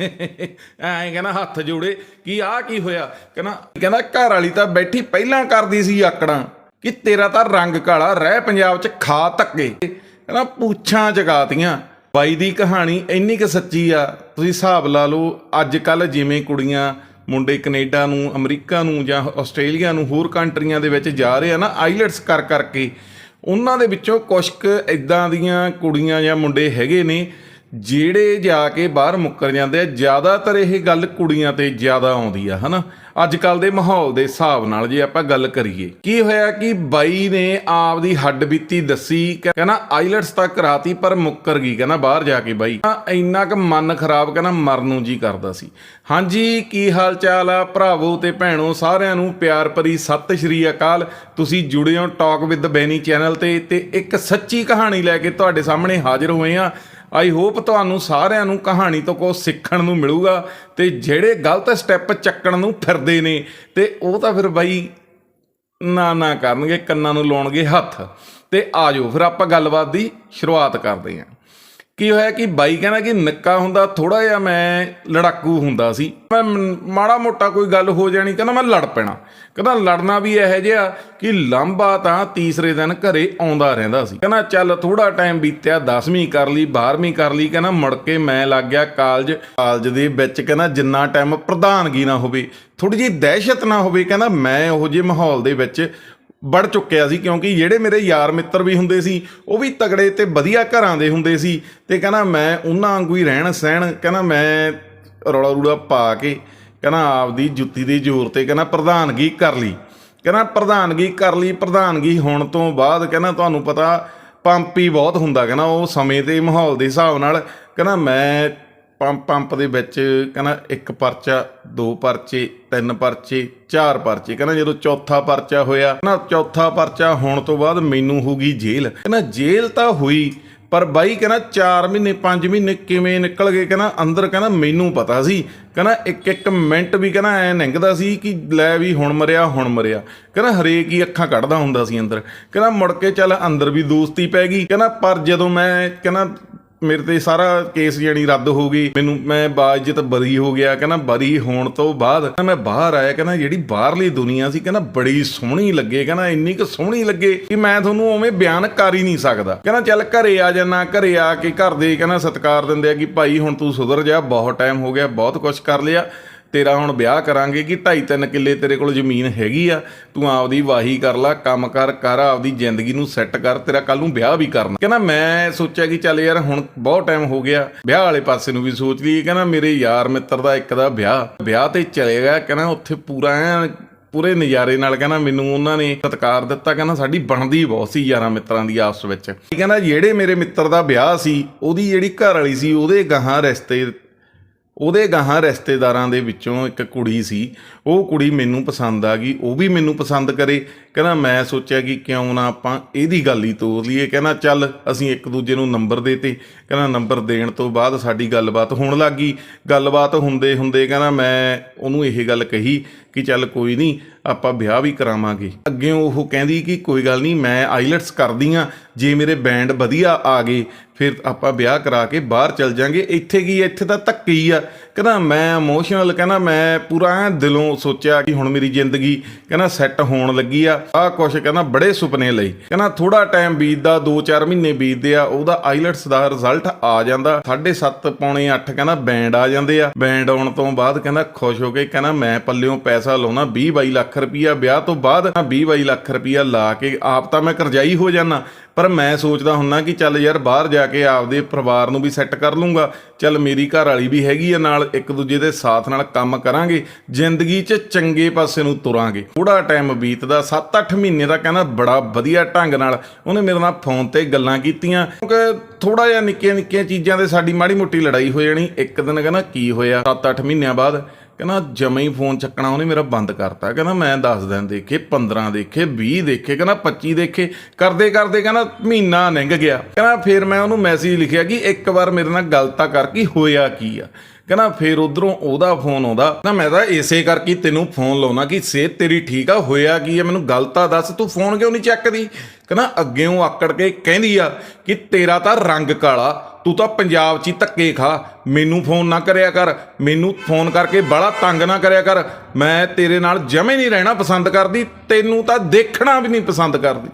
ਐਂ ਕਹਿੰਦਾ ਹੱਥ ਜੋੜੇ, ਕੀ ਆਹ ਕੀ ਹੋਇਆ? ਕਹਿੰਦਾ ਕਹਿੰਦਾ ਘਰ ਵਾਲੀ ਤਾਂ ਬੈਠੀ ਪਹਿਲਾਂ ਕਰਦੀ ਸੀ ਆਕੜਾਂ, ਕਿ ਤੇਰਾ ਤਾਂ ਰੰਗ ਕਾਲਾ ਰਹਿ ਪੰਜਾਬ 'ਚ ਖਾ ਧੱਕੇ। ਕਹਿੰਦਾ ਪੂਛਾਂ ਜਗਾਤੀਆਂ, ਬਾਈ ਦੀ ਕਹਾਣੀ ਇੰਨੀ ਕਿ ਸੱਚੀ ਆ, ਤੁਸੀਂ ਹਿਸਾਬ ਲਾ ਲਓ ਅੱਜ ਕੱਲ ਜਿਵੇਂ ਕੁੜੀਆਂ ਮੁੰਡੇ ਕੈਨੇਡਾ ਨੂੰ, ਅਮਰੀਕਾ ਨੂੰ ਜਾਂ ਆਸਟ੍ਰੇਲੀਆ ਨੂੰ ਹੋਰ ਕੰਟਰੀਆਂ ਦੇ ਵਿੱਚ ਜਾ ਰਹੇ ਆ ਨਾ, ਆਈਲੈਟਸ ਕਰ ਕਰਕੇ, ਉਹਨਾਂ ਦੇ ਵਿੱਚੋਂ ਕੁਝ ਕੁ ਇਦਾਂ ਦੀਆਂ ਕੁੜੀਆਂ ਜਾਂ ਮੁੰਡੇ ਹੈਗੇ ਨੇ ਜਿਹੜੇ ਜਾ ਕੇ ਬਾਹਰ ਮੁੱਕਰ ਜਾਂਦੇ ਆ, ਜ਼ਿਆਦਾਤਰ ਇਹ ਗੱਲ ਕੁੜੀਆਂ ਤੇ ਜ਼ਿਆਦਾ ਆਉਂਦੀ ਆ, ਹਨਾ? ਅੱਜ ਕੱਲ ਦੇ ਮਾਹੌਲ ਦੇ ਹਿਸਾਬ ਨਾਲ ਜੇ ਆਪਾਂ ਗੱਲ ਕਰੀਏ, ਕੀ ਹੋਇਆ ਕਿ ਬਾਈ ਨੇ ਆਪਦੀ ਹੱਡ ਬੀਤੀ ਦੱਸੀ, ਕਹਿੰਦਾ ਆਈਲੈਟਸ ਤਾਂ ਕਰਾਤੀ ਪਰ ਮੁੱਕਰ ਗਈ, ਕਹਿੰਦਾ ਬਾਹਰ ਜਾ ਕੇ ਬਾਈ। ਤਾਂ ਇੰਨਾ ਕੁ ਮਨ ਖਰਾਬ, ਕਹਿੰਦਾ ਮਰਨ ਨੂੰ ਜੀ ਕਰਦਾ ਸੀ। ਹਾਂਜੀ, ਕੀ ਹਾਲ ਚਾਲ ਆ? ਭਰਾਵੋ ਤੇ ਭੈਣੋ, ਸਾਰਿਆਂ ਨੂੰ ਪਿਆਰ ਭਰੀ ਸਤਿ ਸ਼੍ਰੀ ਅਕਾਲ। ਤੁਸੀਂ ਜੁੜੇ ਹੋ ਟਾਕ ਵਿਦ ਬੈਨੀ ਚੈਨਲ ਤੇ ਤੇ ਇੱਕ ਸੱਚੀ ਕਹਾਣੀ ਲੈ ਕੇ ਤੁਹਾਡੇ ਸਾਹਮਣੇ ਹਾਜ਼ਰ ਹੋਏ ਆ। ਆਈ ਹੋਪ ਤੁਹਾਨੂੰ ਸਾਰਿਆਂ ਨੂੰ ਕਹਾਣੀ ਤੋਂ ਕੁਝ ਸਿੱਖਣ ਨੂੰ ਮਿਲੂਗਾ ਤੇ ਜਿਹੜੇ ਗਲਤ ਸਟੈਪ ਚੱਕਣ ਨੂੰ ਫਿਰਦੇ ਨੇ, ਤੇ ਉਹ ਤਾਂ ਫਿਰ ਬਾਈ ਨਾ ਨਾ ਕਰਨਗੇ, ਕੰਨਾਂ ਨੂੰ ਲਾਉਣਗੇ ਹੱਥ। ਤੇ ਆਜੋ ਫਿਰ ਆਪਾਂ ਗੱਲਬਾਤ ਦੀ ਸ਼ੁਰੂਆਤ ਕਰਦੇ ਹਾਂ। ਕੀ ਹੋਇਆ ਕਿ ਬਾਈ ਕਹਿੰਦਾ ਕਿ ਨਿੱਕਾ ਹੁੰਦਾ ਥੋੜਾ ਜਿਹਾ ਮੈਂ ਲੜਾਕੂ ਹੁੰਦਾ ਸੀ। ਮੈਂ ਮਾੜਾ ਮੋਟਾ ਕੋਈ ਗੱਲ ਹੋ ਜਾਣੀ, ਕਹਿੰਦਾ ਮੈਂ ਲੜ ਪੈਣਾ। ਕਹਿੰਦਾ ਲੜਨਾ ਵੀ ਇਹੋ ਜਿਹਾ ਕਿ ਲਾਂਬਾ ਤਾਂ ਤੀਸਰੇ ਦਿਨ ਘਰੇ ਆਉਂਦਾ ਰਹਿੰਦਾ ਸੀ। ਕਹਿੰਦਾ ਚੱਲ ਥੋੜਾ ਟਾਈਮ ਬੀਤਿਆ 10ਵੀਂ ਕਰ ਲਈ 12ਵੀਂ ਕਰ ਲਈ, ਕਹਿੰਦਾ ਮੁੜ ਕੇ ਮੈਂ ਲੱਗ ਗਿਆ ਕਾਲਜ। ਕਾਲਜ ਦੇ ਵਿੱਚ ਕਹਿੰਦਾ ਜਿੰਨਾ ਟਾਈਮ ਪ੍ਰਧਾਨਗੀ ਨਾ ਹੋਵੇ ਥੋੜੀ ਜਿਹੀ ਦਹਿਸ਼ਤ ਨਾ ਹੋਵੇ, ਕਹਿੰਦਾ ਮੈਂ ਉਹੋ ਜਿਹੇ ਮਾਹੌਲ ਦੇ ਵਿੱਚ ਵੜ ਚੁੱਕਿਆ ਸੀ ਕਿਉਂਕਿ ਜਿਹੜੇ ਮੇਰੇ ਯਾਰ ਮਿੱਤਰ ਵੀ ਹੁੰਦੇ ਸੀ, ਉਹ ਵੀ ਤਗੜੇ ਤੇ ਵਧੀਆ ਘਰਾਂ ਦੇ ਹੁੰਦੇ ਸੀ ਤੇ ਕਹਿੰਦਾ ਮੈਂ ਉਹਨਾਂ ਵਾਂਗੂ ਹੀ ਰਹਿਣ ਸਹਿਣ, ਕਹਿੰਦਾ ਮੈਂ ਰੌਲਾ ਰੂਲਾ ਪਾ ਕੇ ਕਹਿੰਦਾ ਆਪਦੀ ਜੁੱਤੀ ਦੇ ਜ਼ੋਰ ਤੇ ਕਹਿੰਦਾ ਪ੍ਰਧਾਨਗੀ ਕਰ ਲਈ। ਕਹਿੰਦਾ ਪ੍ਰਧਾਨਗੀ ਕਰ ਲਈ, ਪ੍ਰਧਾਨਗੀ ਹੋਣ ਤੋਂ ਬਾਅਦ ਕਹਿੰਦਾ ਤੁਹਾਨੂੰ ਪਤਾ ਪੰਪ ਹੀ ਬਹੁਤ ਹੁੰਦਾ, ਕਹਿੰਦਾ ਉਹ ਸਮੇਂ ਤੇ ਮਾਹੌਲ ਦੇ ਹਿਸਾਬ ਨਾਲ ਕਹਿੰਦਾ ਮੈਂ ਪੰਪ ਪੰਪ ਦੇ ਵਿੱਚ ਕਹਿੰਦਾ ਇੱਕ ਪਰਚਾ, ਦੋ ਪਰਚੇ, ਤਿੰਨ ਪਰਚੇ, ਚਾਰ ਪਰਚੇ। ਕਹਿੰਦਾ ਜਦੋਂ ਚੌਥਾ ਪਰਚਾ ਹੋਇਆ, ਕਹਿੰਦਾ ਚੌਥਾ ਪਰਚਾ ਹੋਣ ਤੋਂ ਬਾਅਦ ਮੈਨੂੰ ਹੋ ਗਈ ਜੇਲ੍ਹ। ਕਹਿੰਦਾ ਜੇਲ੍ਹ ਤਾਂ ਹੋਈ, ਪਰ ਬਾਈ ਕਹਿੰਦਾ 4 ਮਹੀਨੇ 5 ਮਹੀਨੇ ਕਿਵੇਂ ਨਿਕਲ ਗਏ? ਕਹਿੰਦਾ ਅੰਦਰ ਕਹਿੰਦਾ ਮੈਨੂੰ ਪਤਾ ਸੀ। ਕਹਿੰਦਾ ਇੱਕ ਇੱਕ ਮਿੰਟ ਵੀ ਕਹਿੰਦਾ ਐ ਲੰਘਦਾ ਸੀ ਕਿ ਲੈ ਵੀ ਹੁਣ ਮਰਿਆ ਹੁਣ ਮਰਿਆ। ਕਹਿੰਦਾ ਹਰੇਕ ਹੀ ਅੱਖਾਂ ਕੱਢਦਾ ਹੁੰਦਾ ਸੀ ਅੰਦਰ। ਕਹਿੰਦਾ ਮੁੜ ਕੇ ਚੱਲ ਅੰਦਰ ਵੀ ਦੋਸਤੀ ਪੈ ਗਈ। ਕਹਿੰਦਾ ਪਰ ਜਦੋਂ ਮੈਂ ਕਹਿੰਦਾ ਮੇਰੇ ਤੇ ਸਾਰਾ ਕੇਸ ਜਾਨੀ ਰੱਦ ਹੋ ਗਈ। ਮੈਨੂੰ, ਮੈਂ ਬਾਇਜ਼ਤ ਬਰੀ ਹੋ ਗਿਆ, ਕਹਿੰਦਾ ਬਰੀ ਹੋਣ ਤੋਂ ਬਾਅਦ ਕਹਿੰਦਾ ਮੈਂ ਬਾਹਰ ਆਇਆ, ਕਹਿੰਦਾ ਜਿਹੜੀ ਬਾਹਰਲੀ ਦੁਨੀਆ ਸੀ, ਕਹਿੰਦਾ ਬੜੀ ਸੋਹਣੀ ਲੱਗੇ, ਕਹਿੰਦਾ ਇੰਨੀ ਕੁ ਸੋਹਣੀ ਲੱਗੇ ਕਿ ਮੈਂ ਤੁਹਾਨੂੰ ਉਵੇਂ ਬਿਆਨ ਕਰ ਹੀ ਨਹੀਂ ਸਕਦਾ। ਕਹਿੰਦਾ ਚੱਲ ਘਰੇ ਆ ਜਾਣਾ ਘਰੇ ਆ ਕੇ ਘਰ ਦੇ ਕਹਿੰਦਾ ਸਤਿਕਾਰ ਦਿੰਦੇ ਆ ਕਿ ਭਾਈ ਹੁਣ ਤੂੰ ਸੁਧਰ ਜਾ, ਬਹੁਤ ਟਾਈਮ ਹੋ ਗਿਆ, ਬਹੁਤ ਕੁਝ ਕਰ ਲਿਆ। ਤੇਰਾ ਹੁਣ ਵਿਆਹ ਕਰਾਂਗੇ ਕਿ ਢਾਈ ਤਿੰਨ ਕਿੱਲੇ ਤੇਰੇ ਕੋਲ ਜ਼ਮੀਨ ਹੈਗੀ ਆ, ਤੂੰ ਆਪਦੀ ਵਾਹੀ ਕਰ ਲੈ, ਕੰਮ ਕਰ ਕਰ ਆਪਦੀ ਜ਼ਿੰਦਗੀ ਨੂੰ ਸੈੱਟ ਕਰ, ਤੇਰਾ ਕੱਲ ਨੂੰ ਵਿਆਹ ਵੀ ਕਰਨਾ। ਕਹਿੰਦਾ ਮੈਂ ਸੋਚਿਆ ਕਿ ਚੱਲ ਯਾਰ ਹੁਣ ਬਹੁਤ ਟਾਈਮ ਹੋ ਗਿਆ, ਵਿਆਹ ਵਾਲੇ ਪਾਸੇ ਨੂੰ ਵੀ ਸੋਚ ਲਈ ਕਹਿੰਦਾ ਮੇਰੇ ਯਾਰ ਮਿੱਤਰ ਦਾ ਇੱਕ ਦਾ ਵਿਆਹ ਵਿਆਹ ਤੇ ਚਲੇ ਗਿਆ, ਕਹਿੰਦਾ ਉੱਥੇ ਪੂਰਾ ਐਨ ਪੂਰੇ ਨਜ਼ਾਰੇ ਨਾਲ ਕਹਿੰਦਾ ਮੈਨੂੰ ਉਹਨਾਂ ਨੇ ਸਤਿਕਾਰ ਦਿੱਤਾ, ਕਹਿੰਦਾ ਸਾਡੀ ਬਣਦੀ ਬਹੁਤ ਸੀ ਯਾਰਾਂ ਮਿੱਤਰਾਂ ਦੀ ਆਪਸ ਵਿੱਚ। ਕਹਿੰਦਾ ਜਿਹੜੇ ਮੇਰੇ ਮਿੱਤਰ ਦਾ ਵਿਆਹ ਸੀ, ਉਹਦੀ ਜਿਹੜੀ ਘਰ ਵਾਲੀ ਸੀ, ਉਹਦੇ ਗਾਹਾਂ ਰਿਸ਼ਤੇ ਉਹਦੇ ਗਾਹਾਂ ਰਿਸ਼ਤੇਦਾਰਾਂ ਦੇ ਵਿੱਚੋਂ ਇੱਕ ਕੁੜੀ ਸੀ, ਉਹ ਕੁੜੀ ਮੈਨੂੰ ਪਸੰਦ ਆ ਗਈ, ਉਹ ਵੀ ਮੈਨੂੰ ਪਸੰਦ ਕਰੇ ਕਹਿੰਦਾ ਮੈਂ ਸੋਚਿਆ ਕਿ ਕਿਉਂ ਨਾ ਆਪਾਂ ਇਹਦੀ ਗੱਲ ਹੀ ਤੋਰ ਲਈਏ। ਕਹਿੰਦਾ ਚੱਲ ਅਸੀਂ ਇੱਕ ਦੂਜੇ ਨੂੰ ਨੰਬਰ ਦੇਤੇ। ਕਹਿੰਦਾ ਨੰਬਰ ਦੇਣ ਤੋਂ ਬਾਅਦ ਸਾਡੀ ਗੱਲਬਾਤ ਹੋਣ ਲੱਗ ਗਈ। ਗੱਲਬਾਤ ਹੁੰਦੇ ਹੁੰਦੇ ਕਹਿੰਦਾ ਮੈਂ ਉਹਨੂੰ ਇਹ ਗੱਲ ਕਹੀ ਕਿ ਚੱਲ ਕੋਈ ਨਹੀਂ, ਆਪਾਂ ਵਿਆਹ ਵੀ ਕਰਾਵਾਂਗੇ। ਅੱਗੇ ਉਹ ਕਹਿੰਦੀ ਕਿ ਕੋਈ ਗੱਲ ਨਹੀਂ, ਮੈਂ ਆਈਲੈਟਸ ਕਰਦੀ ਆ ਜੇ ਮੇਰੇ ਬੈਂਡ ਵਧੀਆ ਆ ਗਏ, ਫਿਰ ਆਪਾਂ ਵਿਆਹ ਕਰਾ ਕੇ ਬਾਹਰ ਚੱਲ ਜਾਾਂਗੇ। ਇੱਥੇ ਕੀ ਇੱਥੇ ਤਾਂ ਧੱਕੇ ਹੀ ਆ। ਕਹਿੰਦਾ ਮੈਂ ਇਮੋਸ਼ਨਲ ਕਹਿੰਦਾ ਮੈਂ ਪੂਰਾ ਦਿਲੋਂ ਸੋਚਿਆ ਕਿ ਹੁਣ ਮੇਰੀ ਜ਼ਿੰਦਗੀ ਕਹਿੰਦਾ ਸੈੱਟ ਹੋਣ ਲੱਗੀ ਆ। ਆਹ ਕੁਛ ਕਹਿੰਦਾ ਬੜੇ ਸੁਪਨੇ ਲਈ। ਕਹਿੰਦਾ ਥੋੜਾ ਟਾਈਮ ਬੀਤਦਾ 2-4 ਮਹੀਨੇ ਬੀਤਦੇ ਆ, ਉਹਦਾ ਆਈਲੈਟਸ ਦਾ ਰਿਜ਼ਲਟ ਆ ਜਾਂਦਾ। 7.5 ਪੌਣੇ 8 ਕਹਿੰਦਾ ਬੈਂਡ ਆ ਜਾਂਦੇ ਆ। ਬੈਂਡ ਆਉਣ ਤੋਂ ਬਾਅਦ ਕਹਿੰਦਾ ਖੁਸ਼ ਹੋ ਕੇ ਕਹਿੰਦਾ ਮੈਂ ਪੱਲਿਓਂ ਪੈਸਾ ਲਾਉਣਾ 20-22 ਲੱਖ ਰੁਪਈਆ ਵਿਆਹ ਤੋਂ ਬਾਅਦ 20-22 ਲੱਖ ਰੁਪਈਆ ਲਾ ਕੇ ਆਪ ਤਾਂ ਮੈਂ ਕਰਜ਼ਾਈ ਹੋ ਜਾਣਾ ਪਰ ਮੈਂ ਸੋਚਦਾ ਹੁੰਨਾ ਕਿ ਚੱਲ ਯਾਰ ਬਾਹਰ ਜਾ ਕੇ ਆਪਦੇ ਪਰਿਵਾਰ ਨੂੰ ਵੀ ਸੈੱਟ ਕਰ ਲੂੰਗਾ। ਚੱਲ ਮੇਰੀ ਘਰ ਵਾਲੀ ਵੀ ਹੈਗੀ ਆ ਨਾਲ, ਇੱਕ ਦੂਜੇ ਦੇ ਸਾਥ ਨਾਲ ਕੰਮ ਕਰਾਂਗੇ, ਜ਼ਿੰਦਗੀ 'ਚ ਚੰਗੇ ਪਾਸੇ ਨੂੰ ਤੁਰਾਂਗੇ। ਥੋੜਾ ਟਾਈਮ ਬੀਤਦਾ 7-8 ਮਹੀਨੇ ਦਾ ਕਹਿੰਦਾ ਬੜਾ ਵਧੀਆ ਢੰਗ ਨਾਲ ਉਹਨੇ ਮੇਰੇ ਨਾਲ ਫੋਨ ਤੇ ਗੱਲਾਂ ਕੀਤੀਆਂ। ਕਿਉਂਕਿ ਥੋੜਾ ਜਿਹਾ ਨਿੱਕੀਆਂ ਨਿੱਕੀਆਂ ਚੀਜ਼ਾਂ ਦੇ ਸਾਡੀ ਮਾੜੀ ਮੋਟੀ ਲੜਾਈ ਹੋ ਜਾਣੀ। ਇੱਕ ਦਿਨ ਕਹਿੰਦਾ, ਕੀ ਹੋਇਆ? 7-8 ਮਹੀਨਿਆਂ ਬਾਅਦ ਕਹਿੰਦਾ ਜਮੇ ਹੀ ਫੋਨ ਚੱਕਣਾ, ਉਹਨੇ ਮੇਰਾ ਬੰਦ ਕਰਤਾ। ਕਹਿੰਦਾ ਮੈਂ 10 ਦਿਨ ਦੇਖੇ 15 ਦੇਖੇ 20 ਦੇਖੇ, ਕਹਿੰਦਾ 25 ਦੇਖੇ, ਕਰਦੇ ਕਰਦੇ ਕਹਿੰਦਾ ਮਹੀਨਾ ਲੰਘ ਗਿਆ। ਕਹਿੰਦਾ ਫਿਰ ਮੈਂ ਉਹਨੂੰ ਮੈਸੇਜ ਲਿਖਿਆ ਕਿ ਇੱਕ ਵਾਰ ਮੇਰੇ ਨਾਲ ਗੱਲ ਤਾਂ ਕਰ ਕੀ ਹੋਇਆ ਕੀ ਆ। ਕਹਿੰਦਾ ਫਿਰ ਉਧਰੋਂ ਉਹਦਾ ਫੋਨ ਆਉਂਦਾ। ਨਾ ਮੈਂ ਤਾਂ ਇਸੇ ਕਰਕੇ ਤੈਨੂੰ ਫੋਨ ਲਾਉਣਾ ਕਿ ਸਿਹਤ ਤੇਰੀ ਠੀਕ ਆ, ਹੋਇਆ ਕੀ ਆ, ਮੈਨੂੰ ਗੱਲ ਤਾਂ ਦੱਸ, ਤੂੰ ਫੋਨ ਕਿਉਂ ਨਹੀਂ ਚੱਕਦੀ? ਕਹਿੰਦਾ ਅੱਗੇੋਂ ਆਕੜ ਕੇ ਕਹਿੰਦੀ ਆ ਕਿ ਤੇਰਾ ਤਾਂ ਰੰਗ ਕਾਲਾ ਤੂੰ ਤਾਂ ਪੰਜਾਬ 'ਚ ਹੀ ਧੱਕੇ ਖਾ। ਮੈਨੂੰ ਫੋਨ ਨਾ ਕਰਿਆ ਕਰ। ਮੈਨੂੰ ਫੋਨ ਕਰਕੇ ਬੜਾ ਤੰਗ ਨਾ ਕਰਿਆ ਕਰ। ਮੈਂ ਤੇਰੇ ਨਾਲ ਜਮੇ ਨਹੀਂ ਰਹਿਣਾ ਪਸੰਦ ਕਰਦੀ। ਤੈਨੂੰ ਤਾਂ ਦੇਖਣਾ ਵੀ ਨਹੀਂ ਪਸੰਦ ਕਰਦੀ।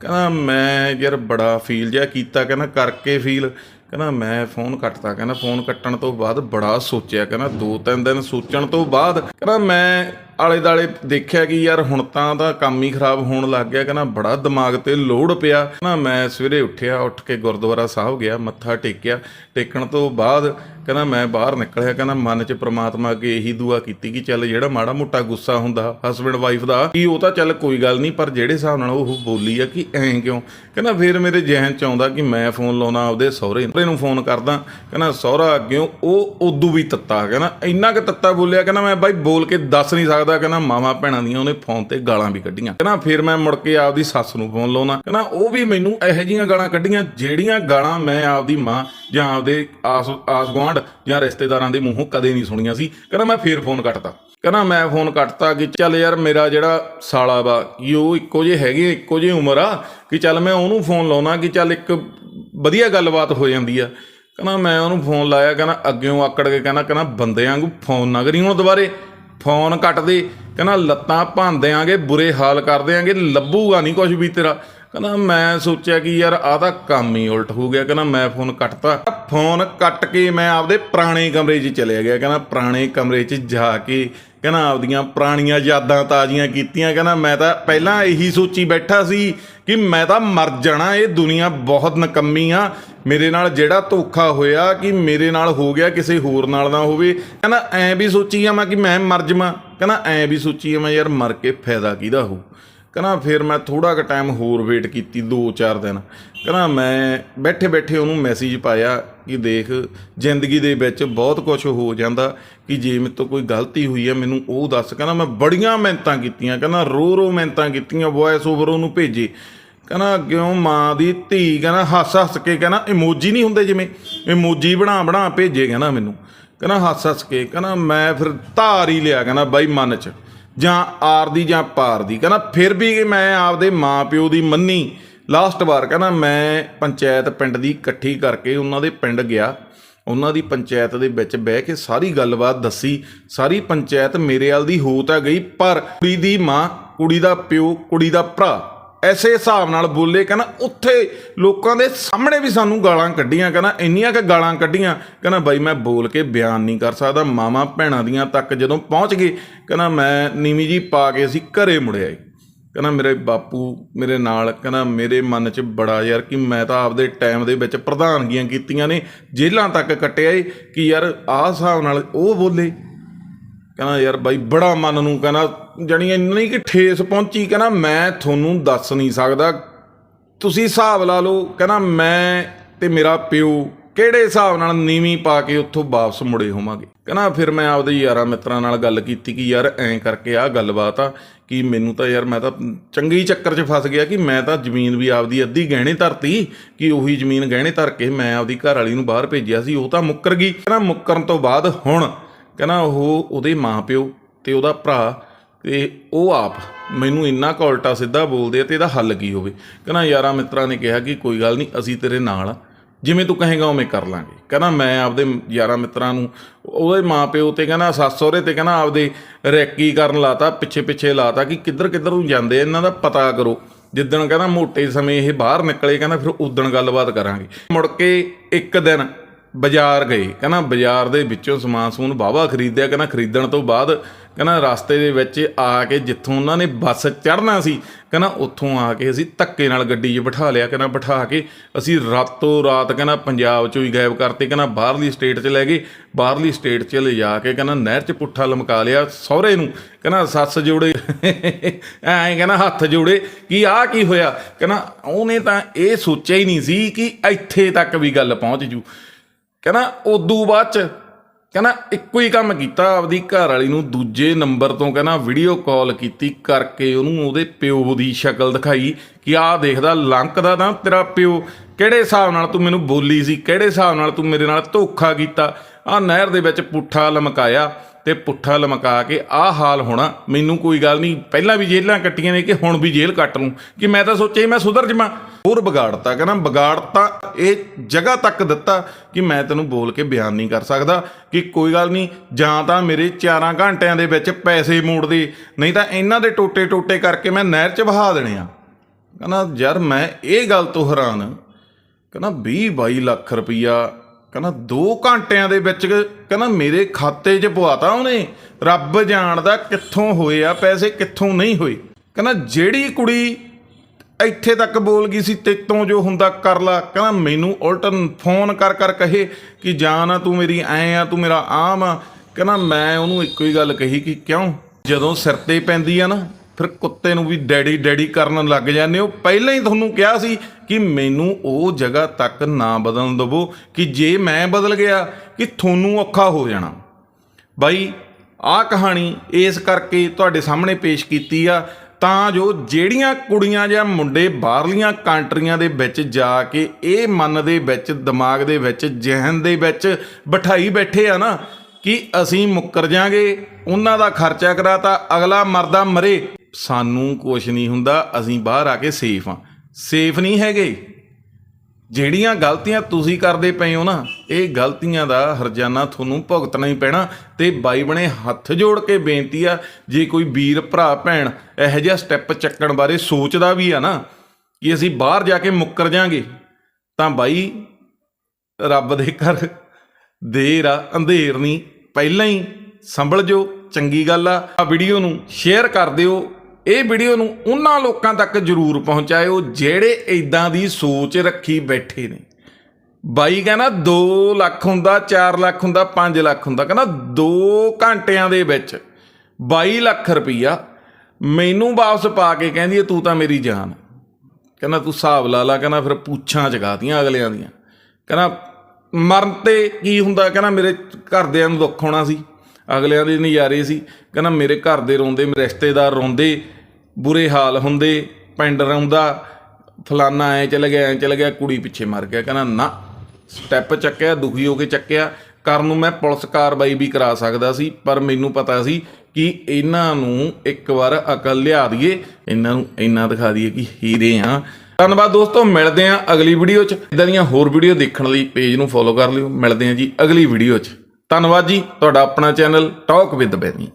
ਕਹਿੰਦਾ, ਮੈਂ ਯਾਰ ਬੜਾ ਫੀਲ ਜਿਹਾ ਕੀਤਾ। ਕਹਿੰਦਾ, ਕਰਕੇ ਫੀਲ ਕਹਿੰਦਾ, ਮੈਂ ਫੋਨ ਕੱਟਤਾ। ਕਹਿੰਦਾ ਫੋਨ ਕੱਟਣ ਤੋਂ ਬਾਅਦ ਬੜਾ ਸੋਚਿਆ। ਕਹਿੰਦਾ, ਦੋ ਤਿੰਨ ਦਿਨ ਸੋਚਣ ਤੋਂ ਬਾਅਦ। ਕਹਿੰਦਾ, ਮੈਂ ਆਲੇ ਦਾਲੇ ਦੇਖਿਆ ਕਿ ਯਾਰ ਹੁਣ ਤਾਂ ਦਾ ਕੰਮ ਹੀ ਖਰਾਬ ਹੋਣ ਲੱਗ ਗਿਆ ਕਹਿੰਦਾ ਬੜਾ ਦਿਮਾਗ ਤੇ ਲੋਡ ਪਿਆ। ਕਹਿੰਦਾ ਮੈਂ ਸਵੇਰੇ ਉੱਠਿਆ, ਉੱਠ ਕੇ ਗੁਰਦੁਆਰਾ ਸਾਹਿਬ ਗਿਆ, ਮੱਥਾ ਟੇਕਿਆ। ਟੇਕਣ ਤੋਂ ਬਾਅਦ ਕਹਿੰਦਾ ਮੈਂ ਬਾਹਰ ਨਿਕਲਿਆ, ਕਹਿੰਦਾ ਮਨ 'ਚ ਪ੍ਰਮਾਤਮਾ ਅੱਗੇ ਇਹੀ ਦੁਆ ਕੀਤੀ ਕਿ ਚੱਲ ਜਿਹੜਾ ਮਾੜਾ ਮੋਟਾ ਗੁੱਸਾ ਹੁੰਦਾ ਹਸਬੰਡ ਵਾਈਫ ਦਾ, ਕਿ ਉਹ ਤਾਂ ਚੱਲ ਕੋਈ ਗੱਲ ਨਹੀਂ, ਪਰ ਜਿਹੜੇ ਹਿਸਾਬ ਨਾਲ ਉਹ ਬੋਲੀ ਆ ਕਿ ਐਂ ਕਿਉਂ? ਕਹਿੰਦਾ ਫਿਰ ਮੇਰੇ ਜ਼ਿਹਨ 'ਚ ਆਉਂਦਾ ਕਿ ਮੈਂ ਫੋਨ ਲਾਉਣਾ ਆਪਦੇ ਸਹੁਰੇ ਨੂੰ ਫੋਨ ਕਰਦਾ। ਕਹਿੰਦਾ ਸਹੁਰਾ ਅੱਗੇ ਉਹ ਉਦੋਂ ਵੀ ਤੱਤਾ, ਕਹਿੰਦਾ ਇੰਨਾ ਕਿ ਤੱਤਾ ਬੋਲਿਆ, ਕਹਿੰਦਾ ਮੈਂ ਬਾਈ ਬੋਲ ਕੇ ਦੱਸ ਨਹੀਂ ਸਕਦਾ। ਕਹਿੰਦਾ ਮਾਵਾ ਭੈਣਾਂ ਦੀਆਂ ਉਹਨੇ ਫੋਨ ਤੇ ਗਾਲਾਂ ਵੀ ਕੱਢੀਆਂ। ਕਹਿੰਦਾ ਫਿਰ ਮੈਂ ਮੁੜ ਕੇ ਆਪਦੀ ਸੱਸ ਨੂੰ ਫੋਨ ਲਾਉਣਾ। ਕਹਿੰਦਾ ਉਹ ਵੀ ਮੈਨੂੰ ਇਹੋ ਜਿਹੀਆਂ ਗਾਲਾਂ ਕੱਢੀਆਂ, ਜਿਹੜੀਆਂ ਗਾਲਾਂ ਮੈਂ ਆਪਦੀ ਮਾਂ ਜਾਂ ਆਪਦੇ ਆਸ ਆਸ ਗੁਆਂਢ ਜਾਂ ਰਿਸ਼ਤੇਦਾਰਾਂ ਦੇ ਮੂੰਹੋਂ ਕਦੇ ਨਹੀਂ ਸੁਣੀਆਂ ਸੀ। ਕਹਿੰਦਾ ਮੈਂ ਫੇਰ ਫੋਨ ਕੱਟਤਾ। ਕਹਿੰਦਾ ਮੈਂ ਫੋਨ ਕੱਟਤਾ ਕਿ ਚੱਲ ਯਾਰ ਮੇਰਾ ਜਿਹੜਾ ਸਾਲਾ ਵਾ ਕਿ ਉਹ ਇੱਕੋ ਜਿਹੇ ਹੈਗੇ, ਇੱਕੋ ਜਿਹੀ ਉਮਰ ਆ ਕਿ ਚੱਲ ਮੈਂ ਉਹਨੂੰ ਫੋਨ ਲਾਉਣਾ ਕਿ ਚੱਲ ਇੱਕ ਵਧੀਆ ਗੱਲਬਾਤ ਹੋ ਜਾਂਦੀ ਆ। ਕਹਿੰਦਾ ਮੈਂ ਉਹਨੂੰ ਫੋਨ ਲਾਇਆ, ਕਹਿੰਦਾ ਅੱਗਿਓਂ ਆਕੜ ਕੇ ਕਹਿੰਦਾ ਕਹਿੰਦਾ ਬੰਦਿਆਂ ਵਾਂਗੂ ਫੋਨ ਨਾ ਕਰੀ ਹੁਣ ਦੁਬਾਰੇ। ਫੋਨ ਕੱਟ ਦੇ ਕਹਿੰਦਾ ਲੱਤਾਂ ਭੰਨ ਦਿਆਂਗੇ ਬੁਰੇ ਹਾਲ ਕਰ ਦਿਆਂਗੇ, ਲੱਭੂਗਾ ਨਹੀਂ ਕੁਝ ਵੀ ਤੇਰਾ। ਕਹਿੰਦਾ ਮੈਂ ਸੋਚਿਆ ਕਿ ਯਾਰ ਆਹ ਤਾਂ ਕੰਮ ਹੀ ਉਲਟ ਹੋ ਗਿਆ, ਕਹਿੰਦਾ ਮੈਂ ਫੋਨ ਕੱਟਤਾ। ਫੋਨ ਕੱਟ ਕੇ ਮੈਂ ਆਪਦੇ ਪੁਰਾਣੇ ਕਮਰੇ 'ਚ ਚਲੇ ਗਿਆ, ਕਹਿੰਦਾ ਪੁਰਾਣੇ ਕਮਰੇ 'ਚ ਜਾ ਕੇ, ਕਹਿੰਦਾ ਆਪਦੀਆਂ ਪੁਰਾਣੀਆਂ ਯਾਦਾਂ ਤਾਜ਼ੀਆਂ ਕੀਤੀਆਂ, ਕਹਿੰਦਾ ਮੈਂ ਤਾਂ ਪਹਿਲਾਂ ਇਹੀ ਸੋਚੀ ਬੈਠਾ ਸੀ ਕਿ ਮੈਂ ਤਾਂ ਮਰ ਜਾਣਾ, ਇਹ ਦੁਨੀਆ ਬਹੁਤ ਨਕੰਮੀ ਆ। ਮੇਰੇ ਨਾਲ ਜਿਹੜਾ ਧੋਖਾ ਹੋਇਆ ਕਿ ਮੇਰੇ ਨਾਲ ਹੋ ਗਿਆ, ਕਿਸੇ ਹੋਰ ਨਾਲ ਨਾ ਹੋਵੇ। ਕਹਿੰਦਾ, ਐਂ ਵੀ ਸੋਚੀ ਆ ਮੈਂ ਕਿ ਮੈਂ ਮਰ ਜਾਵਾਂ। ਕਹਿੰਦਾ, ਐਂ ਵੀ ਸੋਚੀ ਆ ਮੈਂ ਯਾਰ, ਮਰ ਕੇ ਫਾਇਦਾ ਕਿਹਦਾ ਹੋ ਕਹਿੰਦਾ, ਫਿਰ ਮੈਂ ਥੋੜਾ ਕੁ ਟਾਈਮ ਹੋਰ ਵੇਟ ਕੀਤੀ 2-4 ਦਿਨ। ਕਹਿੰਦਾ, ਮੈਂ ਬੈਠੇ ਬੈਠੇ ਉਹਨੂੰ ਮੈਸੇਜ ਪਾਇਆ ਕਿ ਦੇਖ, ਜ਼ਿੰਦਗੀ ਦੇ ਵਿੱਚ ਬਹੁਤ ਕੁਝ ਹੋ ਜਾਂਦਾ ਕਿ ਜੇ ਮੇਰੇ ਤੋਂ ਕੋਈ ਗਲਤੀ ਹੋਈ ਹੈ ਮੈਨੂੰ ਉਹ ਦੱਸ। ਕਹਿੰਦਾ, ਮੈਂ ਬੜੀਆਂ ਮਿਹਨਤਾਂ ਕੀਤੀਆਂ। ਕਹਿੰਦਾ ਰੋ ਰੋ ਮਿਹਨਤਾਂ ਕੀਤੀਆਂ ਵੌਇਸ ਓਵਰ ਉਹਨੂੰ ਭੇਜੇ। ਕਹਿੰਦਾ ਕਿਉਂ ਮਾਂ ਦੀ ਧੀ ਕਹਿੰਦਾ ਹੱਸ ਹੱਸ ਕੇ ਕਹਿੰਦਾ ਇਮੋਜੀ ਨਹੀਂ ਹੁੰਦੇ ਜਿਵੇਂ ਇਮੋਜੀ ਬਣਾ ਬਣਾ ਭੇਜੇ ਕਹਿੰਦਾ ਮੈਨੂੰ। ਕਹਿੰਦਾ ਹੱਸ ਹੱਸ ਕੇ, ਕਹਿੰਦਾ ਮੈਂ ਫਿਰ ਧਾਰ ਹੀ ਲਿਆ ਕਹਿੰਦਾ ਬਾਈ ਮਨ 'ਚ, ਜਾਂ ਆਰ ਦੀ ਜਾਂ ਪਾਰ ਦੀ। ਕਹਿੰਦਾ ਫਿਰ ਵੀ ਮੈਂ ਆਪਦੇ ਮਾਪਿਓ ਦੀ ਮੰਨੀ। ਲਾਸਟ ਵਾਰ ਕਹਿੰਦਾ ਮੈਂ ਪੰਚਾਇਤ ਪਿੰਡ ਦੀ ਇਕੱਠੀ ਕਰਕੇ ਉਹਨਾਂ ਦੇ ਪਿੰਡ ਗਿਆ। ਉਹਨਾਂ ਦੀ ਪੰਚਾਇਤ ਦੇ ਵਿੱਚ ਬਹਿ ਕੇ ਸਾਰੀ ਗੱਲਬਾਤ ਦੱਸੀ। ਸਾਰੀ ਪੰਚਾਇਤ ਮੇਰੇ ਵਾਲ ਦੀ ਹੋ ਤਾਂ ਗਈ, ਪਰ ਕੁੜੀ ਦੀ ਮਾਂ, ਕੁੜੀ ਦਾ ਪਿਓ, ਕੁੜੀ ਦਾ ਭਰਾ ਐਸੇ ਹਿਸਾਬ ਨਾਲ ਬੋਲੇ ਕਹਿੰਦਾ ਉੱਥੇ ਲੋਕਾਂ ਦੇ ਸਾਹਮਣੇ ਵੀ ਸਾਨੂੰ ਗਾਲਾਂ ਕੱਢੀਆਂ ਕਹਿੰਦਾ ਇੰਨੀਆਂ ਕਿ ਗਾਲਾਂ ਕੱਢੀਆਂ ਕਹਿੰਦਾ ਬਾਈ, ਮੈਂ ਬੋਲ ਕੇ ਬਿਆਨ ਨਹੀਂ ਕਰ ਸਕਦਾ, ਮਾਵਾਂ ਭੈਣਾਂ ਦੀਆਂ ਤੱਕ ਜਦੋਂ ਪਹੁੰਚ ਗਏ ਕਹਿੰਦਾ ਮੈਂ ਨੀਵੀਂ ਜੀ ਪਾ ਕੇ ਅਸੀਂ ਘਰੇ ਮੁੜਿਆ ਏ ਕਹਿੰਦਾ ਮੇਰੇ ਬਾਪੂ ਮੇਰੇ ਨਾਲ ਕਹਿੰਦਾ ਮੇਰੇ ਮਨ 'ਚ ਬੜਾ ਯਾਰ ਕਿ ਮੈਂ ਤਾਂ ਆਪਦੇ ਟਾਈਮ ਦੇ ਵਿੱਚ ਪ੍ਰਧਾਨਗੀਆਂ ਕੀਤੀਆਂ ਨੇ, ਜੇਲ੍ਹਾਂ ਤੱਕ ਕੱਟਿਆ ਏ, ਕਿ ਯਾਰ ਆਹ ਹਿਸਾਬ ਨਾਲ ਉਹ ਬੋਲੇ। ਕਹਿੰਦਾ ਯਾਰ ਬਾਈ ਬੜਾ ਮਨ ਨੂੰ ਕਹਿੰਦਾ, ਜਣੀ ਇੰਨੀ ਕਿ ਠੇਸ ਪਹੁੰਚੀ, ਕਹਿੰਦਾ ਮੈਂ ਤੁਹਾਨੂੰ ਦੱਸ ਨਹੀਂ ਸਕਦਾ। ਤੁਸੀਂ ਹਿਸਾਬ ਲਾ ਲਓ, ਕਹਿੰਦਾ ਮੈਂ ਤੇ ਮੇਰਾ ਪਿਓ ਕਿਹੜੇ ਹਿਸਾਬ ਨਾਲ ਨੀਵੀਂ ਪਾ ਕੇ ਉੱਥੋਂ ਵਾਪਸ ਮੁੜੇ ਹੋਵਾਂਗੇ? ਕਹਿੰਦਾ ਫਿਰ ਮੈਂ ਆਪਦੇ ਯਾਰਾਂ ਮਿੱਤਰਾਂ ਨਾਲ ਗੱਲ ਕੀਤੀ ਕਿ ਯਾਰ ਐਂ ਕਰਕੇ ਆਹ ਗੱਲਬਾਤ ਆ ਕਿ ਮੈਨੂੰ ਤਾਂ ਯਾਰ ਮੈਂ ਤਾਂ ਚੰਗੀ ਚੱਕਰ 'ਚ ਫਸ ਗਿਆ ਕਿ ਮੈਂ ਤਾਂ ਜ਼ਮੀਨ ਵੀ ਆਪਦੀ ਅੱਧੀ ਗਹਿਣੇ ਧਰਤੀ ਕਿ ਉਹੀ ਜ਼ਮੀਨ ਗਹਿਣੇ ਧਰ ਕੇ ਮੈਂ ਆਪਦੀ ਘਰ ਵਾਲੀ ਨੂੰ ਬਾਹਰ ਭੇਜਿਆ ਸੀ, ਉਹ ਤਾਂ ਮੁੱਕਰ ਗਈ। ਕਹਿੰਦਾ ਮੁੱਕਰਨ ਤੋਂ ਬਾਅਦ ਹੁਣ ਕਹਿੰਦਾ ਉਹ ਉਹਦੇ ਮਾਪਿਓ ਤੇ ਉਹਦਾ ਭਰਾ ਤੇ ਉਹ ਆਪ ਮੈਨੂੰ ਇੰਨਾ ਕੁ ਉਲਟਾ ਸਿੱਧਾ ਬੋਲਦੇ ਆ ਤੇ ਇਹਦਾ ਹੱਲ ਕੀ ਹੋਵੇ? ਕਹਿੰਦਾ, ਯਾਰਾਂ ਮਿੱਤਰਾਂ ਨੇ ਕਿਹਾ ਕਿ ਕੋਈ ਗੱਲ ਨਹੀਂ, ਅਸੀਂ ਤੇਰੇ ਨਾਲ ਆ। ਜਿਵੇਂ ਤੂੰ ਕਹੇਗਾ, ਉਵੇਂ ਕਰ ਲਾਂਗੇ। ਕਹਿੰਦਾ, ਮੈਂ ਆਪਦੇ ਯਾਰਾਂ ਮਿੱਤਰਾਂ ਨੂੰ ਉਹਦੇ ਮਾਪਿਓ ਤੇ ਕਹਿੰਦਾ ਸੱਸ ਸਹੁਰੇ ਤੇ ਕਹਿੰਦਾ, ਆਪਦੇ ਰੈਕੀ ਕਰਨ ਲਾਤਾ ਪਿੱਛੇ ਪਿੱਛੇ ਲਾਤਾ ਕਿ ਕਿੱਧਰ ਕਿੱਧਰ ਨੂੰ ਜਾਂਦੇ ਇਹਨਾਂ ਦਾ ਪਤਾ ਕਰੋ। ਜਿੱਦਣ ਕਹਿੰਦਾ, ਮੋਟੇ ਸਮੇਂ ਇਹ ਬਾਹਰ ਨਿਕਲੇ, ਕਹਿੰਦਾ, ਫਿਰ ਉਦਣ ਗੱਲਬਾਤ ਕਰਾਂਗੇ। ਮੁੜ ਕੇ ਇੱਕ ਦਿਨ ਬਾਜ਼ਾਰ ਗਏ ਕਹਿੰਦਾ ਬਾਜ਼ਾਰ ਦੇ ਵਿੱਚੋਂ ਸਮਾਨ ਸਮੂਨ ਵਾਹਵਾ ਖਰੀਦਿਆ। ਕਹਿੰਦਾ ਖਰੀਦਣ ਤੋਂ ਬਾਅਦ ਕਹਿੰਦਾ ਰਸਤੇ ਦੇ ਵਿੱਚ ਆ ਕੇ ਜਿੱਥੋਂ ਉਹਨਾਂ ਨੇ ਬੱਸ ਚੜ੍ਹਨਾ ਸੀ, ਕਹਿੰਦਾ ਉੱਥੋਂ ਆ ਕੇ ਅਸੀਂ ਧੱਕੇ ਨਾਲ ਗੱਡੀ 'ਚ ਬਿਠਾ ਲਿਆ। ਕਹਿੰਦਾ ਬਿਠਾ ਕੇ ਅਸੀਂ ਰਾਤੋਂ ਰਾਤ ਕਹਿੰਦਾ ਪੰਜਾਬ 'ਚੋਂ ਹੀ ਗਾਇਬ ਕਰਤੇ। ਕਹਿੰਦਾ ਬਾਹਰਲੀ ਸਟੇਟ 'ਚ ਲੈ ਗਏ। ਬਾਹਰਲੀ ਸਟੇਟ 'ਚ ਲਿਜਾ ਕੇ ਕਹਿੰਦਾ ਨਹਿਰ 'ਚ ਪੁੱਠਾ ਲਮਕਾ ਲਿਆ ਸਹੁਰੇ ਨੂੰ। ਕਹਿੰਦਾ ਸੱਸ ਜੋੜੇ ਐਂ ਕਹਿੰਦਾ ਹੱਥ ਜੋੜੇ ਕਿ ਆਹ ਕੀ ਹੋਇਆ? ਕਹਿੰਦਾ ਉਹਨੇ ਤਾਂ ਇਹ ਸੋਚਿਆ ਹੀ ਨਹੀਂ ਸੀ ਕਿ ਇੱਥੇ ਤੱਕ ਵੀ ਗੱਲ ਪਹੁੰਚ ਜੂ। ਕਹਿੰਦਾ ਉਦੋਂ ਬਾਅਦ ਚ ਕਹਿੰਦਾ ਇੱਕੋ ਹੀ ਕੰਮ ਕੀਤਾ, ਆਪਦੀ ਘਰ ਵਾਲੀ ਨੂੰ ਦੂਜੇ ਨੰਬਰ ਤੋਂ ਕਹਿੰਦਾ ਵੀਡੀਓ ਕਾਲ ਕੀਤੀ ਕਰਕੇ ਉਹਨੂੰ ਉਹਦੇ ਪਿਓ ਦੀ ਸ਼ਕਲ ਦਿਖਾਈ ਕਿ ਆਹ ਦੇਖਦਾ ਲੰਕਦਾ ਨਾ ਤੇਰਾ ਪਿਓ। ਕਿਹੜੇ ਹਿਸਾਬ ਨਾਲ ਤੂੰ ਮੈਨੂੰ ਬੋਲੀ ਸੀ? ਕਿਹੜੇ ਹਿਸਾਬ ਨਾਲ ਤੂੰ ਮੇਰੇ ਨਾਲ ਧੋਖਾ ਕੀਤਾ? ਆਹ ਨਹਿਰ ਦੇ ਵਿੱਚ ਪੁੱਠਾ ਲਮਕਾਇਆ। ਤੇ ਪੁੱਠਾ ਲਮਕਾ ਕੇ, ਆਹ ਹਾਲ ਹੋਣਾ, ਮੈਨੂੰ ਕੋਈ ਗੱਲ ਨਹੀਂ, ਪਹਿਲਾਂ ਵੀ ਜੇਲ੍ਹਾਂ ਕੱਟੀਆਂ ਨੇ ਕਿ ਹੁਣ ਵੀ ਜੇਲ੍ਹ ਕੱਟ ਲੂੰ? ਕਿ ਮੈਂ ਤਾਂ ਸੋਚਿਆ ਮੈਂ ਸੁਧਰ ਜਾਵਾਂ। ਹੋਰ ਵਿਗਾੜਤਾ, ਕਹਿੰਦਾ, ਵਿਗਾੜਤਾ, ਇਹ ਜਗ੍ਹਾ ਤੱਕ ਦਿੱਤਾ ਕਿ ਮੈਂ ਤੈਨੂੰ ਬੋਲ ਕੇ ਬਿਆਨ ਨਹੀਂ ਕਰ ਸਕਦਾ, ਕਿ ਕੋਈ ਗੱਲ ਨਹੀਂ, ਜਾਂ ਤਾਂ ਮੇਰੇ 4 ਘੰਟਿਆਂ ਦੇ ਵਿੱਚ ਪੈਸੇ ਮੋੜ ਦੇ ਨਹੀਂ ਤਾਂ ਇਹਨਾਂ ਦੇ ਟੋਟੇ ਟੋਟੇ ਕਰਕੇ ਮੈਂ ਨਹਿਰ 'ਚ ਵਹਾ ਦੇਣੇ ਆ। ਕਹਿੰਦਾ, ਯਾਰ, ਮੈਂ ਇਹ ਗੱਲ ਤੋਂ ਹੈਰਾਨ ਕਹਿੰਦਾ 20 22 ਲੱਖ ਰੁਪਈਆ ਕਹਿੰਦਾ 2 ਘੰਟਿਆਂ ਦੇ ਵਿੱਚ ਕਹਿੰਦਾ ਮੇਰੇ ਖਾਤੇ 'ਚ ਪਵਾਤਾ ਉਹਨੇ। ਰੱਬ ਜਾਣਦਾ ਕਿੱਥੋਂ ਹੋਏ ਆ, ਪੈਸੇ ਕਿੱਥੋਂ ਨਹੀਂ ਹੋਏ। ਕਹਿੰਦਾ ਜਿਹੜੀ ਕੁੜੀ ਇੱਥੇ ਤੱਕ ਬੋਲ ਗਈ ਸੀ ਤੇਤੋਂ ਜੋ ਹੁੰਦਾ ਕਰ ਲਾ। ਕਹਿੰਦਾ ਮੈਨੂੰ ਉਲਟਨ ਫੋਨ ਕਰ ਕਰ ਕਹੇ ਕਿ ਜਾਂ ਆ, ਤੂੰ ਮੇਰੀ ਐ ਆ, ਤੂੰ ਮੇਰਾ ਆਮ ਆ। ਕਹਿੰਦਾ ਮੈਂ ਉਹਨੂੰ ਇੱਕੋ ਹੀ ਗੱਲ ਕਹੀ ਕਿ ਕਿਉਂ? ਜਦੋਂ ਸਿਰ ਤੇ ਪੈਂਦੀ ਆ ਨਾ ਫਿਰ ਕੁੱਤੇ ਨੂੰ ਵੀ ਡੈਡੀ ਡੈਡੀ ਕਰਨ ਲੱਗ ਜਾਂਦੇ ਹੋ। ਪਹਿਲਾਂ ਹੀ ਤੁਹਾਨੂੰ ਕਿਹਾ ਸੀ ਕਿ ਮੈਨੂੰ ਉਹ ਜਗ੍ਹਾ ਤੱਕ ਨਾ ਬਦਲਣ ਦਵੋ ਕਿ ਜੇ ਮੈਂ ਬਦਲ ਗਿਆ ਕਿ ਤੁਹਾਨੂੰ ਔਖਾ ਹੋ ਜਾਣਾ। ਬਾਈ, ਆਹ ਕਹਾਣੀ ਇਸ ਕਰਕੇ ਤੁਹਾਡੇ ਸਾਹਮਣੇ ਪੇਸ਼ ਕੀਤੀ ਆ ਤਾਂ ਜੋ ਜਿਹੜੀਆਂ ਕੁੜੀਆਂ ਜਾਂ ਮੁੰਡੇ ਬਾਹਰਲੀਆਂ ਕੰਟਰੀਆਂ ਦੇ ਵਿੱਚ ਜਾ ਕੇ ਇਹ ਮਨ ਦੇ ਵਿੱਚ, ਦਿਮਾਗ ਦੇ ਵਿੱਚ, ਜ਼ਿਹਨ ਦੇ ਵਿੱਚ ਬਿਠਾਈ ਬੈਠੇ ਆ ਨਾ ਕਿ ਅਸੀਂ ਮੁੱਕਰ ਜਾਾਂਗੇ, ਉਹਨਾਂ ਦਾ ਖਰਚਾ ਕਰਾਤਾ, ਅਗਲਾ ਮਰਦਾ ਮਰੇ। ਸਾਨੂੰ ਕੁਝ ਨਹੀਂ ਹੁੰਦਾ, ਅਸੀਂ ਬਾਹਰ ਆ ਕੇ ਸੇਫ ਆ ਸੇਫ ਨਹੀਂ ਹੈਗੇ। ਜਿਹੜੀਆਂ ਗਲਤੀਆਂ ਤੁਸੀਂ ਕਰਦੇ ਪਏ ਹੋ ਨਾ, ਇਹ ਗਲਤੀਆਂ ਦਾ ਹਰਜਾਨਾ ਤੁਹਾਨੂੰ ਭੁਗਤਣਾ ਹੀ ਪੈਣਾ ਤੇ ਬਾਈ ਬਣੇ ਹੱਥ ਜੋੜ ਕੇ ਬੇਨਤੀ ਆ, ਜੇ ਕੋਈ ਵੀਰ, ਭਰਾ, ਭੈਣ ਇਹੋ ਜਿਹਾ ਸਟੈਪ ਚੱਕਣ ਬਾਰੇ ਸੋਚਦਾ ਵੀ ਆ ਨਾ ਕਿ ਅਸੀਂ ਬਾਹਰ ਜਾ ਕੇ ਮੁੱਕਰ ਜਾਾਂਗੇ, ਤਾਂ ਬਾਈ ਰੱਬ ਦੇ ਘਰ ਦੇਰ ਆ, ਅੰਧੇਰ ਨਹੀਂ। ਪਹਿਲਾਂ ਹੀ ਸੰਭਲ ਜੋ ਚੰਗੀ ਗੱਲ ਆ। ਆ ਵੀਡੀਓ ਨੂੰ ਸ਼ੇਅਰ ਕਰ ਦਿਓ। ਇਹ ਵੀਡੀਓ ਨੂੰ ਉਹਨਾਂ ਲੋਕਾਂ ਤੱਕ ਜਰੂਰ ਪਹੁੰਚਾਇਓ ਜਿਹੜੇ ਇਦਾਂ ਦੀ ਸੋਚ ਰੱਖੀ ਬੈਠੇ ਨੇ। ਬਾਈ ਕਹਿੰਦਾ 2 ਲੱਖ ਹੁੰਦਾ 4 ਲੱਖ ਹੁੰਦਾ 5 ਲੱਖ ਹੁੰਦਾ ਕਹਿੰਦਾ 2 ਘੰਟਿਆਂ ਦੇ ਵਿੱਚ 22 ਲੱਖ ਰੁਪਈਆ ਮੈਨੂੰ ਵਾਪਸ ਪਾ ਕੇ ਕਹਿੰਦੀ ਹੈ, ਤੂੰ ਤਾਂ ਮੇਰੀ ਜਾਨ ਕਹਿੰਦਾ ਤੂੰ ਹਿਸਾਬ ਲਾ ਲਾ। ਕਹਿੰਦਾ ਫਿਰ ਪੁੱਛਾਂ ਚਗਾਤੀਆਂ ਅਗਲਿਆਂ ਦੀਆਂ। ਕਹਿੰਦਾ ਮਰਨ ਤੇ ਕੀ ਹੁੰਦਾ? ਕਹਿੰਦਾ ਮੇਰੇ ਘਰਦਿਆਂ ਨੂੰ ਦੁੱਖ ਹੋਣਾ ਸੀ ਅਗਲਿਆਂ ਦੇ ਨਜ਼ਾਰੇ ਸੀ। ਕਹਿੰਦਾ ਮੇਰੇ ਘਰ ਦੇ ਰੋਂਦੇ ਮੇਰੇ ਰਿਸ਼ਤੇਦਾਰ ਰੋਂਦੇ ਬੁਰੇ ਹਾਲ ਹੁੰਦੇ, ਪਿੰਡ ਰੋਂਦਾ, ਫਲਾਨਾ ਐ ਚਲ ਗਿਆ, ਐ ਚਲ ਗਿਆ, ਕੁੜੀ ਪਿੱਛੇ ਮਰ ਗਿਆ, ਕਹਿੰਦਾ ਨਾ ਸਟੈਪ ਚੱਕਿਆ, ਦੁਖੀ ਹੋ ਕੇ ਚੱਕਿਆ, ਕਰਨ ਨੂੰ ਮੈਂ ਪੁਲਿਸ ਕਾਰਵਾਈ ਵੀ ਕਰਾ ਸਕਦਾ ਸੀ, ਪਰ ਮੈਨੂੰ ਪਤਾ ਸੀ ਕਿ ਇਹਨਾਂ ਨੂੰ ਇੱਕ ਵਾਰ ਅਕਲ ਲਿਆ ਦਈਏ, ਇਹਨਾਂ ਨੂੰ ਇੰਨਾ ਦਿਖਾ ਦਈਏ ਕਿ ਹੀਰੇ ਆ। ਧੰਨਵਾਦ ਦੋਸਤੋ, ਮਿਲਦੇ ਆ ਅਗਲੀ ਵੀਡੀਓ 'ਚ। ਇਦਾਂ ਦੀਆਂ ਹੋਰ ਵੀਡੀਓ ਦੇਖਣ ਲਈ ਪੇਜ ਨੂੰ ਫੋਲੋ ਕਰ ਲਿਓ। ਮਿਲਦੇ ਆ ਜੀ ਅਗਲੀ ਵੀਡੀਓ 'ਚ। ਧੰਨਵਾਦ ਜੀ, ਤੁਹਾਡਾ ਆਪਣਾ ਚੈਨਲ ਟਾਕ ਵਿਦ ਬੈਨੀ